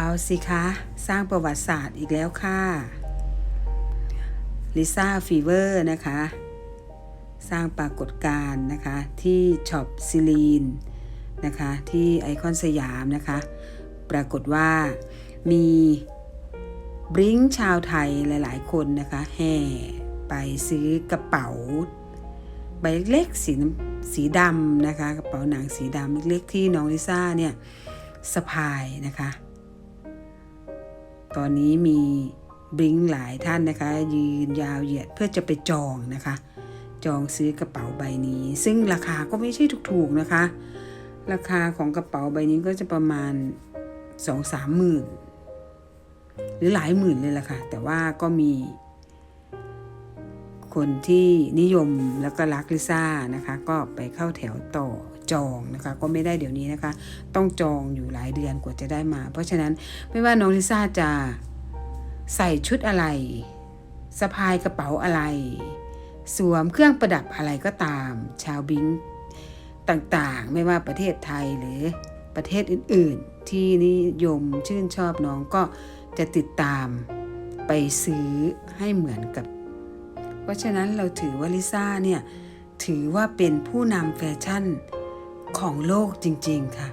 เอาสิคะ สร้างประวัติศาสตร์อีกแล้วค่ะลิซ่าฟีเวอร์นะคะ สร้างปรากฏการณ์นะคะ ที่ช็อปซิลีนนะคะ ที่ไอคอนสยามนะคะ ปรากฏว่ามีบริ้งชาวไทยหลาย ๆ คนนะคะแห่ไปซื้อกระเป๋า ใบเล็กสีสีดำนะคะ กระเป๋าหนังสีดำเล็กๆที่น้องลิซ่าเนี่ยสะพายนะคะ ตอนนี้มีบริงหลายท่านนะคะ ยืนยาวเหยียดเพื่อจะไปจองนะคะ จองซื้อกระเป๋าใบนี้ ซึ่งราคาก็ไม่ใช่ถูกๆนะคะ ราคาของกระเป๋าใบนี้ก็จะประมาณสองสามหมื่นหรือหลายหมื่นเลยล่ะค่ะ แต่ว่าก็มี คนที่นิยมแล้วก็รักลิซ่านะคะ ก็ไปเข้าแถวต่อ จองนะคะ ก็ไม่ได้เดี๋ยวนี้นะคะ ต้องจองอยู่หลายเดือนกว่าจะได้มา เพราะฉะนั้นไม่ว่าน้องลิซ่าจะใส่ชุดอะไรสะพายกระเป๋าอะไร สวมเครื่องประดับอะไรก็ตาม ชาวบิงต่างๆ ไม่ว่าประเทศไทยหรือประเทศอื่นๆ ที่นิยมชื่นชอบน้องก็จะติดตามไปซื้อให้เหมือนกับ เพราะฉะนั้นเราถือว่าลิซ่าเนี่ย ถือว่าเป็นผู้นำแฟชั่น ของโลกจริง ๆ ค่ะ